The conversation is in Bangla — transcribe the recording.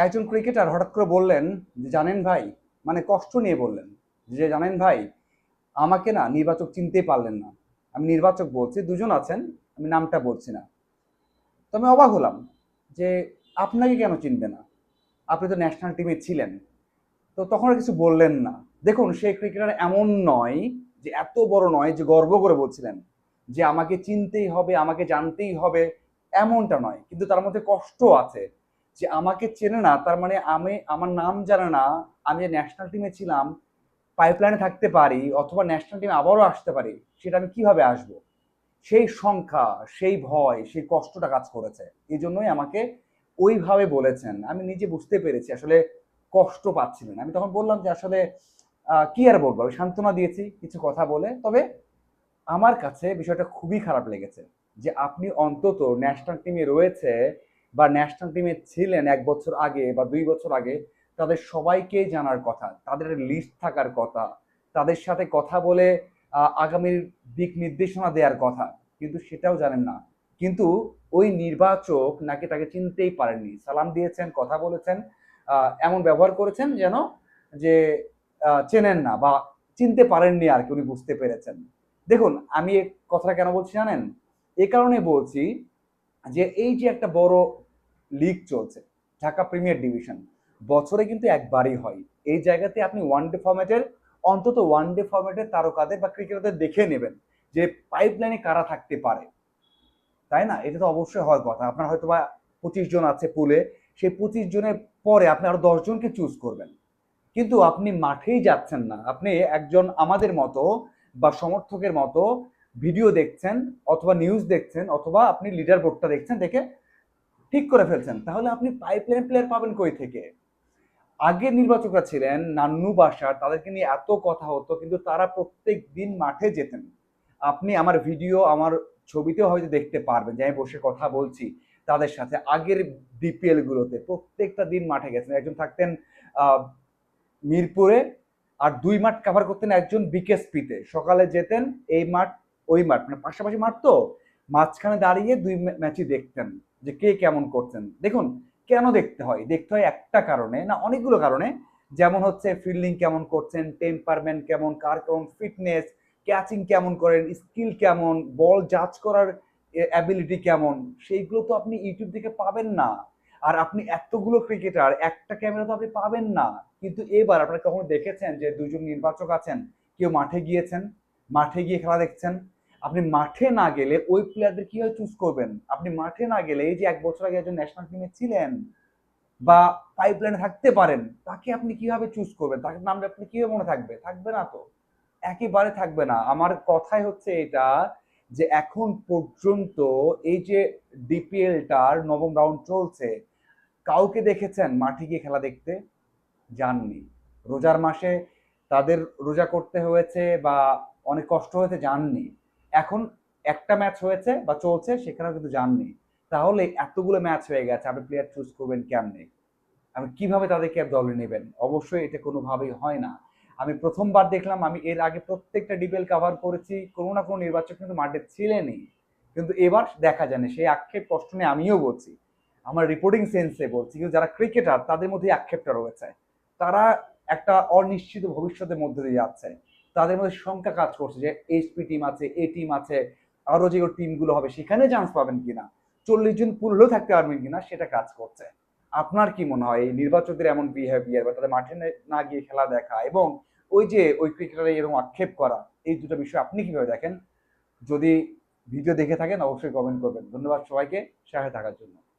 একজন ক্রিকেটার হঠাৎ করে বললেন যে, জানেন ভাই? মানে কষ্ট নিয়ে বললেন যে, জানেন ভাই, আমাকে না নির্বাচক চিনতেই পারলেন না। আমি নির্বাচক বলছি, দুজন আছেন, আমি নামটা বলছি না। তো আমি অবাক হলাম যে, আপনাকে কেন চিনবে না? আপনি তো ন্যাশনাল টিমে ছিলেন। তো তখন আর কিছু বললেন না। দেখুন সেই ক্রিকেটার এমন নয় যে, এত বড় নয় যে, গর্ব করে বলছিলেন যে, আমাকে চিনতেই হবে, আমাকে জানতেই হবে। এমনটা নয়, কিন্তু তার মধ্যে কষ্ট আছে। যে আমাকে চেনে না, তার মানে আমি, আমার নাম জানে না, আমি ন্যাশনাল টিমে ছিলাম পাইপলাইনে থাকতে পারি অথবা ন্যাশনাল টিমে আবারও আসতে পারি, সেটা আমি কীভাবে আসব? সেই সংখ্যা, সেই ভয়, সেই কষ্টটা কাজ করেছে। এই জন্যই আমাকে ওইভাবে বলেছেন। আমি নিজে বুঝতে পেরেছি, আসলে কষ্ট পাচ্ছিলেন আমি তখন বললাম যে, আসলে কি আর বলব? আমি সান্ত্বনা দিয়েছি, কিছু কথা বলে। তবে আমার কাছে বিষয়টা খুবই খারাপ লেগেছে যে, আপনি অন্তত ন্যাশনাল টিমে রয়েছে বা ন্যাশনাল টিমে ছিলেন এক বছর আগে বা দুই বছর আগে, তাদের সবাইকেই জানার কথা, তাদের লিস্ট থাকার কথা, তাদের সাথে কথা বলে আগামীর দিক নির্দেশনা দেওয়ার কথা, কিন্তু সেটাও জানেন না। কিন্তু ওই নির্বাচক নাকি তাকে চিনতেই পারেননি। সালাম দিয়েছেন, কথা বলেছেন এমন ব্যবহার করেছেন যেন যে চেনেন না বা চিনতে পারেননি আর কি, উনি বুঝতে পেরেছেন। দেখুন, আমি এ কথাটা কেন বলছি জানেন? এ কারণে বলছি যে, এই যে একটা বড় লিগ চলছে, ঢাকা প্রিমিয়ার ডিভিশন বছরে কিন্তু একবারই হয়। এই জায়গাতে আপনি ওয়ান ডে ফরম্যাটের অন্তত ওয়ান ডে ফরম্যাটের তারকাদের বা ক্রিকেটারদের দেখে নেবেন যে পাইপলাইনে কারা থাকতে পারে। তাই না? এটা তো অবশ্যই হওয়ার কথা। আপনার হয়তো বা পঁচিশ জন আছে পুলে সেই পঁচিশ জনের পরে আপনি আরও দশ জনকে চুজ করবেন। কিন্তু আপনি মাঠেই যাচ্ছেন না। আপনি একজন আমাদের মতো বা সমর্থকের মতো ভিডিও দেখছেন অথবা নিউজ দেখছেন অথবা আপনি লিডার বোর্ডটা দেখছেন দেখে ঠিক করে ফেলছেন। তাহলে আপনি পাইপলাইন প্লেয়ার পাবেন কই থেকে? আগের নির্বাচকরা ছিলেন নান্নু বাসার, তাদেরকে নিয়ে এত কথা হতো, কিন্তু তারা প্রত্যেক দিন মাঠে যেতেন। আপনি আমার ভিডিও আমার ছবিতেও হয়তো দেখতে পারবেন যে আমি বসে কথা বলছি তাদের সাথে। আগের ডিপিএল গুলোতে প্রত্যেকটা দিন মাঠে গেছেন। একজন থাকতেন মিরপুরে আর দুই মাঠ কভার করতেন একজন বিকেএসপিতে। সকালে যেতেন, এই মাঠ, ওই মাঠ মানে পাশাপাশি মাঠ তো, মাঝখানে দাঁড়িয়ে দুই ম্যাচই দেখতেন। যে কে কেমন করছেন। দেখুন, কেন দেখতে হয়? দেখতে হয় একটা কারণে, না অনেকগুলো কারণে। যেমন হচ্ছে ফিল্ডিং কেমন করছেন টেম্পারমেন্ট কেমন, কার কেমন ফিটনেস ক্যাচিং কেমন করেন স্কিল কেমন বল জাজ করার অ্যাবিলিটি কেমন, সেইগুলো তো আপনি ইউটিউব থেকে পাবেন না। আর আপনি এতগুলো ক্রিকেটার একটা ক্যামেরা তো আপনি পাবেন না। কিন্তু এবার আপনারা কখনো দেখেছেন যে দুজন নির্বাচক আছেন, কেউ মাঠে গিয়েছেন, মাঠে গিয়ে খেলা দেখছেন? আপনি মাঠে না গেলে ওই প্লেয়ারদের কীভাবে চুজ করবেন? আপনি মাঠে না গেলে এই যে এক বছর আগে একজন ন্যাশনাল টিমে ছিলেন বা পাইপলাইনে থাকতে পারেন, তাকে আপনি কীভাবে চুজ করবেন? তাকে নামটা আপনি কীভাবে মনে থাকবে? থাকবে না তো। একেবারে থাকবে না। আমার কথাই হচ্ছে এটা যে এখন পর্যন্ত এই যে ডিপিএলটার নবম রাউন্ড চলছে, কাউকে দেখেছেন মাঠে গিয়ে খেলা দেখতে? যাননি রোজার মাসে তাদের রোজা করতে হয়েছে বা অনেক কষ্ট হয়েছে যাননি এখন একটা ম্যাচ হয়েছে বা চলছে, সেখানেও কিন্তু যাননি। তাহলে এতগুলো ম্যাচ হয়ে গেছে, আপনি প্লেয়ার চুজ করবেন কেমনে? আপনি কীভাবে তাদেরকে দলে নেবেন? অবশ্যই এটা কোনোভাবেই হয় না। আমি প্রথমবার দেখলাম, আমি এর আগে প্রত্যেকটা ডিবেল কভার করেছি, কোনো না কোনো নির্বাচক কিন্তু মাঠে ছিলেনই। কিন্তু এবার দেখা যায়নি সেই আক্ষেপ কষ্ট নিয়ে আমিও বলছি। আমার রিপোর্টিং সেন্সে বলছি, কিন্তু যারা ক্রিকেটার তাদের মধ্যে আক্ষেপটা রয়েছে। তারা একটা অনিশ্চিত ভবিষ্যতের মধ্যে দিয়ে যাচ্ছে। তাদের মধ্যে সংখ্যা কাজ করছে যে এইচপি টিম আছে এ টিম আছে, আরও যে টিমগুলো হবে, সেখানে চান্স পাবেন কিনা? চল্লিশ জন হলেও থাকতে পারবেন কিনা, সেটা কাজ করছে। আপনার কি মনে হয়, এই নির্বাচকদের এমন বিহেভিয়ার বা তাদের মাঠে না- গিয়ে খেলা দেখা এবং ওই যে ওই ক্রিকেটারে এরকম আক্ষেপ করা, এই দুটো বিষয় আপনি কীভাবে দেখেন? যদি ভিডিও দেখে থাকেন, অবশ্যই কমেন্ট করবেন। ধন্যবাদ সবাইকে, সাথে থাকার জন্য।